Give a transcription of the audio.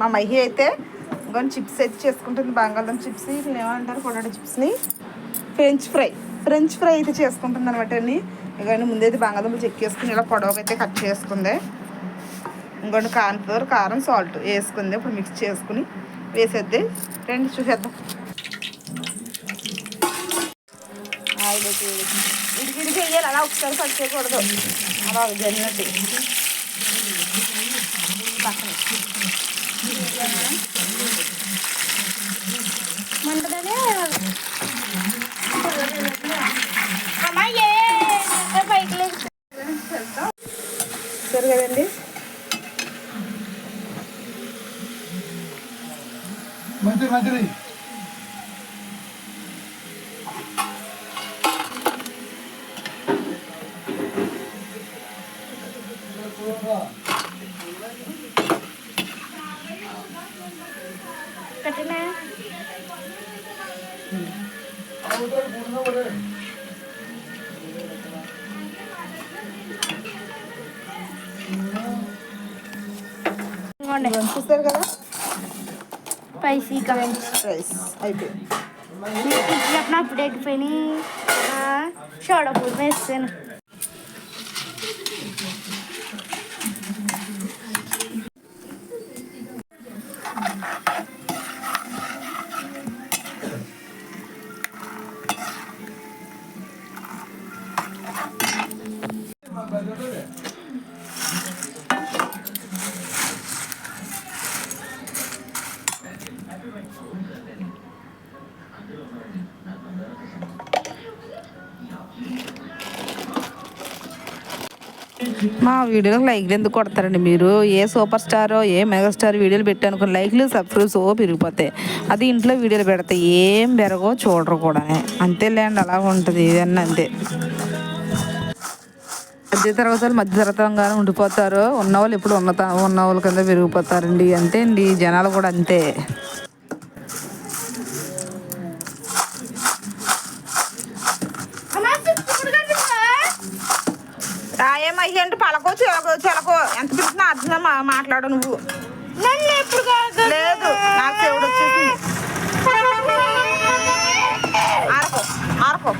మా మహి అయితే ఇంకొని చిప్స్ అయితే చేసుకుంటుంది బంగాళదుంప చిప్స్ వీటిని ఏమంటారు పొటాటో చిప్స్ని? ఫ్రెంచ్ ఫ్రై ఫ్రెంచ్ ఫ్రై అయితే చేసుకుంటుంది అనమాట అండి ఇక ముందైతే బంగాళదుంపలు చెక్కేసుకుని ఇలా పొడవకి అయితే కట్ చేసుకుంది. ఇంకొండి ఫ్లోర్ కారం సాల్ట్ వేసుకుంది. ఇప్పుడు మిక్స్ చేసుకుని వేసేద్ది. రెండు చూసేద్దాం. ఆయిల్ అయితే ఇడికి ఇడికి వేయాలి. అలా ఒకసారి కట్ చేయకూడదు. అలా జరిగినట్టు. పక్కన మంటదనే అమ్మాయి పైకి లేదు సరే కదండి మంచి మంచిది చూస్తారు కదా స్పైసీగా ఫ్రెంచ్ ఫ్రైస్ అయిపోయింది చెప్పిన అప్పుడు ఎగిపోయినాయి సోడా పూడి వేస్తాను మా వీడియోలకు లైక్లు ఎందుకు కొడతారండి మీరు? ఏ సూపర్ స్టారో ఏ మెగాస్టార్ వీడియోలు పెట్టానుకుని లైక్లు సబ్స్క్రైబ్స్ ఓ పెరిగిపోతాయి. అది ఇంట్లో వీడియోలు పెడితే ఏం పెరగో చూడరు కూడా. అంతేలేండి అలా ఉంటుంది ఇదన్నీ అంతే. మధ్య తరగతి వాళ్ళు మధ్య తరగతంగానే ఉండిపోతారు. ఉన్నవాళ్ళు ఎప్పుడు ఉన్నత ఉన్న వాళ్ళ కింద పెరిగిపోతారండి. అంతే అండి జనాలు కూడా అంతే. రాయేమయ్య అంటే పలకో చిలకో చిలకో? ఎంత పిలిచినా అర్థం మాట్లాడు నువ్వు. నన్ను ఎప్పుడు కాదు. లేదు నాకు చెవుడు వచ్చేసింది. ఆరకో ఆరకో.